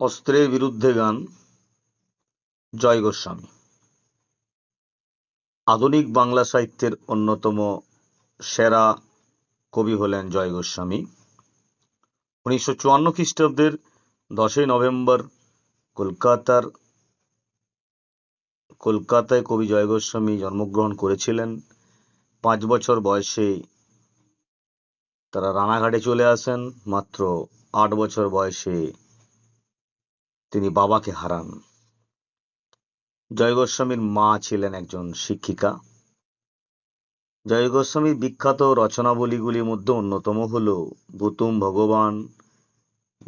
অস্ত্রের বিরুদ্ধে গান। জয় গোস্বামী। আধুনিক বাংলা সাহিত্যের অন্যতম সেরা কবি হলেন জয় গোস্বামী। উনিশশো চুয়ান্ন খ্রিস্টাব্দের দশই নভেম্বর কলকাতার, কলকাতায় কবি জয় গোস্বামী জন্মগ্রহণ করেছিলেন। পাঁচ বছর বয়সে তারা রানাঘাটে চলে আসেন। মাত্র আট বছর বয়সে তিনি বাবাকে হারান। জয় গোস্বামীর মা ছিলেন একজন শিক্ষিকা। জয় গোস্বামীর বিখ্যাত রচনাবলীগুলির মধ্যে অন্যতম হল বুতুম ভগবান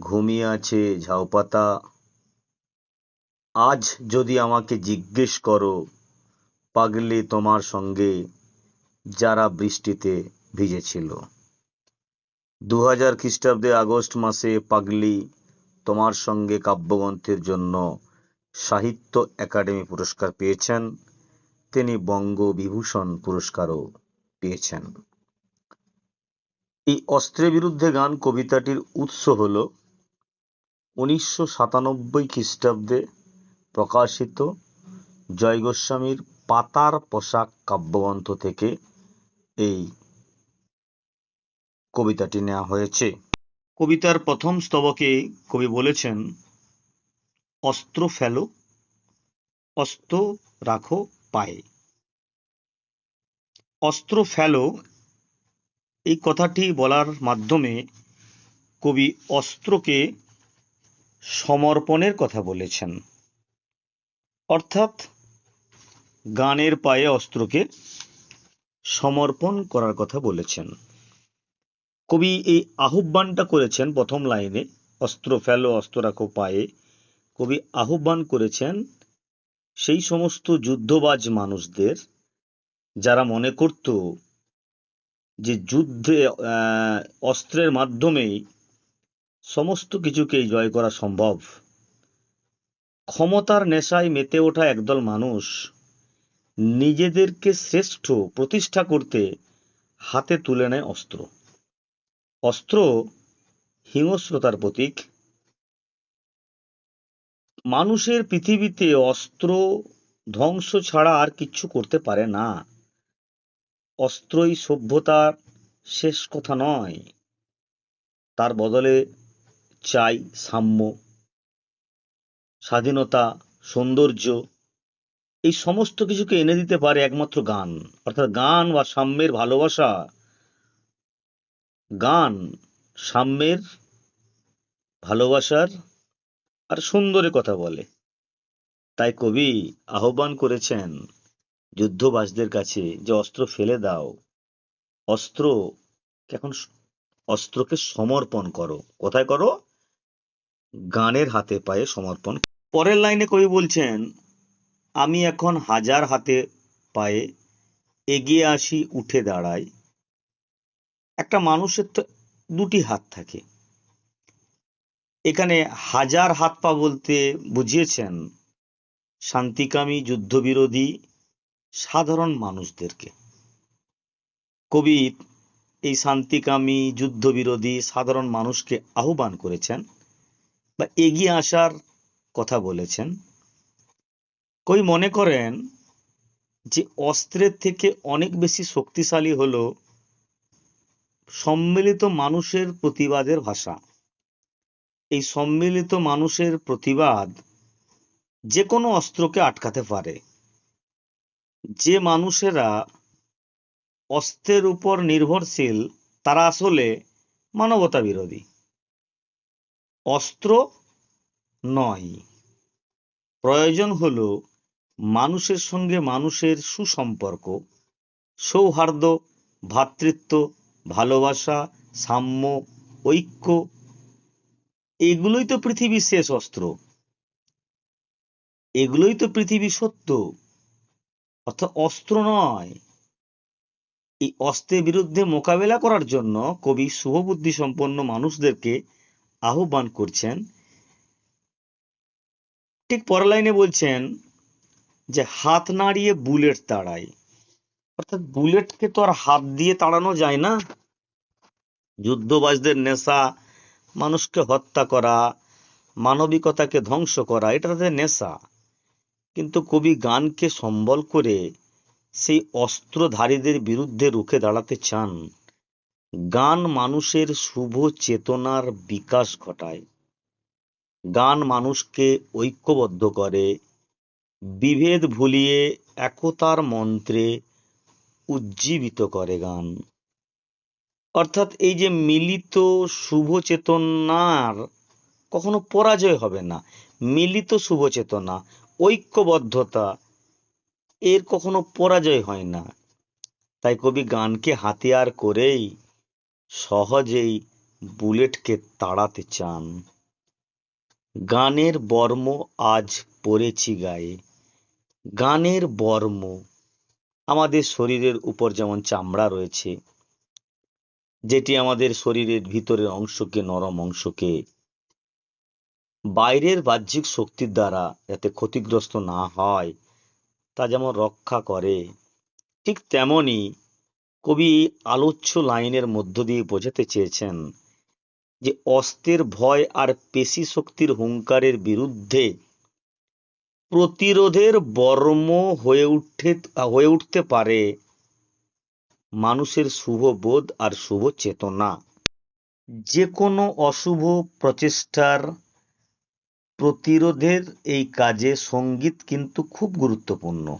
ঘুমিয়ে আছে ঝাউপাতা আজ যদি আমাকে জিজ্ঞেস করো, পাগলি তোমার সঙ্গে যারা বৃষ্টিতে ভিজেছিল দু হাজার খ্রিস্টাব্দে আগস্ট মাসে পাগলি তোমার সঙ্গে কাব্যগ্রন্থের জন্য সাহিত্য একাডেমি পুরস্কার পেয়েছেন। তিনি বঙ্গবিভূষণ পুরস্কারও পেয়েছেন। এই অস্ত্রের বিরুদ্ধে গান কবিতাটির উৎস হল উনিশশো সাতানব্বই খ্রিস্টাব্দে প্রকাশিত জয় গোস্বামীর পাতার পোশাক কাব্যগ্রন্থ থেকে এই কবিতাটি নেওয়া হয়েছে। কবিতার প্রথম স্তবকে কবি বলেছেন, অস্ত্র ফেলো, অস্ত্র রাখো পায়ে। অস্ত্র ফেলো, এই কথাটি বলার মাধ্যমে কবি অস্ত্রকে সমর্পণের কথা বলেছেন। অর্থাৎ গানের পায়ে অস্ত্রকে সমর্পণ করার কথা বলেছেন। কবি এই আহ্বানটা করেছেন প্রথম লাইনে, অস্ত্র ফেলো, অস্ত্র রাখো পায়ে। কবি আহ্বান করেছেন, সেই সমস্ত যুদ্ধবাজ মানুষদের, যারা মনে করত যে যুদ্ধে অস্ত্রের মাধ্যমেই সমস্ত কিছুকেই জয় করা সম্ভব। ক্ষমতার নেশায় মেতে ওঠা একদল মানুষ নিজেদেরকে শ্রেষ্ঠ প্রতিষ্ঠা করতে হাতে তুলে নেয় অস্ত্র। অস্ত্র হিংস্রতার প্রতীক। মানুষের পৃথিবীতে অস্ত্র ধ্বংস ছাড়া আর কিচ্ছু করতে পারে না। অস্ত্রই সভ্যতার শেষ কথা নয়। তার বদলে চাই সাম্য, স্বাধীনতা, সৌন্দর্য, এই সমস্ত কিছুকে এনে দিতে পারে একমাত্র গান। অর্থাৎ গান বা সাম্যের ভালোবাসা গান, সাম্যের, ভালোবাসার আর সুন্দরের কথা বলে। তাই কবি আহ্বান করেছেন যুদ্ধবাসদের কাছে যে অস্ত্র ফেলে দাও, অস্ত্র এখন অস্ত্রকে সমর্পণ করো। কোথায় করো? গানের হাতে পায়ে সমর্পণ পরের লাইনে কবি বলছেন, আমি এখন হাজার হাতে পায়ে এগিয়ে আসি, উঠে দাঁড়াই। একটা মানুষের তো দুটি হাত থাকে। এখানে হাজার হাত পা বলতে বুঝিয়েছেন শান্তিকামী, যুদ্ধবিরোধী, সাধারণ মানুষদেরকে। কবি এই শান্তিকামী, যুদ্ধবিরোধী, সাধারণ মানুষকে আহ্বান করেছেন বা এগিয়ে আসার কথা বলেছেন। কই মনে করেন যে অস্ত্রের থেকে অনেক বেশি শক্তিশালী হলো সম্মিলিত মানুষের প্রতিবাদের ভাষা। এই সম্মিলিত মানুষের প্রতিবাদ যে কোনো অস্ত্রকে আটকাতে পারে। যে মানুষেরা অস্ত্রের উপর নির্ভরশীল, তারা আসলে মানবতা বিরোধী। অস্ত্র নয়, প্রয়োজন হলো মানুষের সঙ্গে মানুষের সুসম্পর্ক, সৌহার্দ্য ভ্রাতৃত্ব ভালোবাসা, সাম্য, ঐক্য, এগুলোই তো পৃথিবীর শেষ অস্ত্র। এগুলোই তো পৃথিবীর সত্য। অর্থাৎ অস্ত্র নয়। এই অস্ত্রের বিরুদ্ধে মোকাবেলা করার জন্য কবি শুভবুদ্ধি সম্পন্ন মানুষদেরকে আহ্বান করছেন। ঠিক পরের লাইনে বলছেন যে, হাত নাড়িয়ে বুলেট তাড়ায় অর্থাৎ বুলেটকে তো আর হাত দিয়ে তাড়ানো যায় না। যুদ্ধবাজদের নেশা, মানুষকে হত্যা করা, মানবিকতাকে ধ্বংস করা, এটা তাদের নেশা। কিন্তু কবি গানকে সম্বল করে সেই অস্ত্রধারীদের বিরুদ্ধে রুখে দাঁড়াতে চান। গান মানুষের শুভ চেতনার বিকাশ ঘটায়। গান মানুষকে ঐক্যবদ্ধ করে, বিভেদ ভুলিয়ে একতার মন্ত্রে উজ্জীবিত করে গান। অর্থাৎ এই যে মিলিত শুভ চেতনার কখনো পরাজয় হবে না। মিলিত শুভ চেতনা, ঐক্যবদ্ধতা, এর কখনো পরাজয় হয় না। তাই কবি গানকে হাতিয়ার করেই সহজেই বুলেটকে তাড়াতে চান। গানের বর্ম আজ পড়েছি গায়ে। গানের বর্ম আমাদের শরীরের উপর যেমন চামড়া রয়েছে, যেটি আমাদের শরীরের ভিতরের অংশকে, নরম অংশকে, বাইরের বাহ্যিক শক্তির দ্বারা যাতে ক্ষতিগ্রস্ত না হয়, তা যেমন রক্ষা করে, ঠিক তেমনি কবি আলোচ্য লাইনের মধ্য দিয়ে বোঝাতে চেয়েছেন যে অস্ত্রের ভয় আর পেশি শক্তির হুঙ্কারের বিরুদ্ধে প্রতিরোধের বর্ম হয়ে উঠে, হয়ে উঠতে পারে। মানুষের শুভ বোধ আর শুভ চেতনা। যে কোনো অশুভ প্রচেষ্টার প্রতিরোধের এই কাজে সংগীত কিন্তু খুব গুরুত্বপূর্ণ।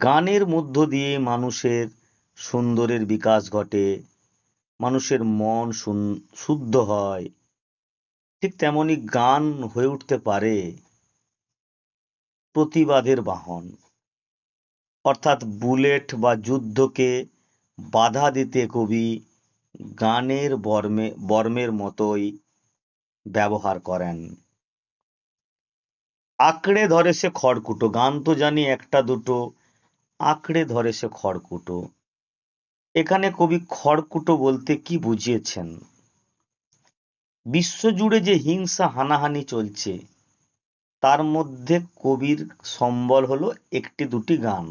গানের মধ্য দিয়ে মানুষের সুন্দরের বিকাশ ঘটে, মানুষের মন শুদ্ধ হয়। ঠিক তেমনি গান হয়ে উঠতে পারে। প্রতিবাদের বাহন। অর্থাৎ বুলেট বা যুদ্ধকে বাধা দিতে কবি গানের বর্মে, বর্মের মতোই ব্যবহার করেন। আঁকড়ে ধরে সে খড়কুটো, গান তো জানি একটা দুটো, আঁকড়ে ধরে সে খড়কুটো। এখানে কবি খড়কুটো বলতে কি বুঝিয়েছেন? বিশ্বজুড়ে যে হিংসা হানাহানি চলছে তার মধ্যে কবির সম্বল হলো একটি দুটি গান।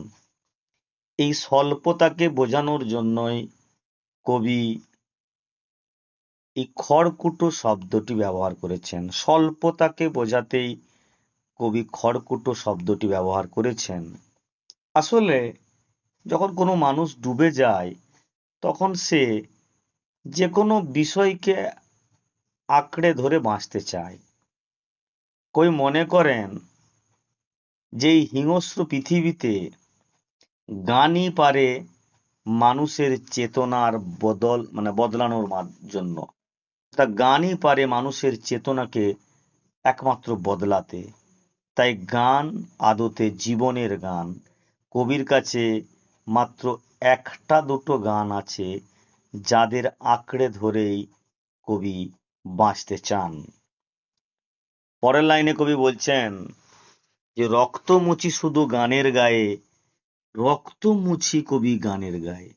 এই স্বল্পতাকে বোঝানোর জন্যই কবি এই খড়কুটো শব্দটি ব্যবহার করেছেন। স্বল্পতাকে বোঝাতেই কবি খড়কুটো শব্দটি ব্যবহার করেছেন। আসলে যখন কোনো মানুষ ডুবে যায়, তখন সে যে কোনো বিষয়কে আঁকড়ে ধরে বাঁচতে চায়। কই মনে করেন যে হিংস্র পৃথিবীতে গানই পারে মানুষের চেতনার বদল মানে বদলানোর জন্য। তা গানই পারে মানুষের চেতনাকে একমাত্র বদলাতে। তাই গান আদতে জীবনের গান। কবির কাছে মাত্র একটা দুটো গান আছে, যাদের আঁকড়ে ধরেই কবি বাঁচতে চান। পরের লাইনে কবি বলছেন যে রক্ত মুছি শুধু গানের গায়ে রক্ত মুছি কবি গানের গায়ে।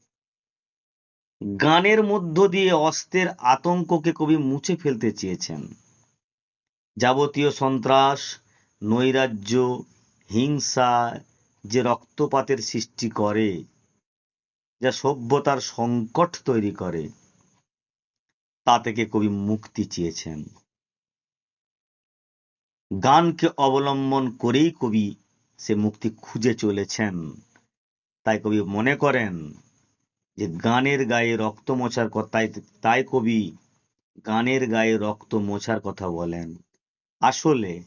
গানের মধ্য দিয়ে অস্ত্রের আতঙ্ককে কবি মুছে ফেলতে চেয়েছেন। যাবতীয় সন্ত্রাস, নৈরাজ্য, হিংসা যে রক্তপাতের সৃষ্টি করে, যা সভ্যতার সংকট তৈরি করে, তা থেকে কবি মুক্তি চেয়েছেন। গানকে অবলম্বন করেই কবি সে মুক্তি খুঁজে চলেছেন। তাই কবি মনে করেন যে গানের গায়ে রক্ত মোছার কথাই তাই কবি গানের গায়ে রক্ত মোছার কথা বলেন। আসলে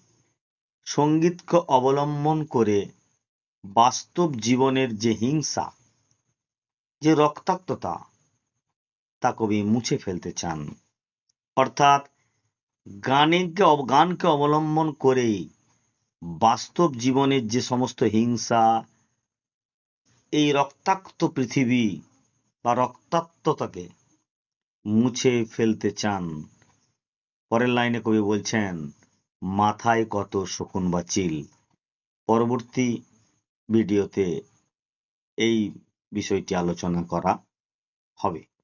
সঙ্গীতকে অবলম্বন করে বাস্তব জীবনের যে হিংসা, যে রক্তাক্ততা, তা কবি মুছে ফেলতে চান। অর্থাৎ গানকে গানকে অবলম্বন করেই বাস্তব জীবনের যে সমস্ত হিংসা, এই রক্তাক্ত পৃথিবী বা রক্তাক্ততাকে মুছে ফেলতে চান। পরের লাইনে কবি বলছেন, মাথায় কত শকুন বা চিল? পরবর্তী ভিডিওতে এই বিষয়টি আলোচনা করা হবে।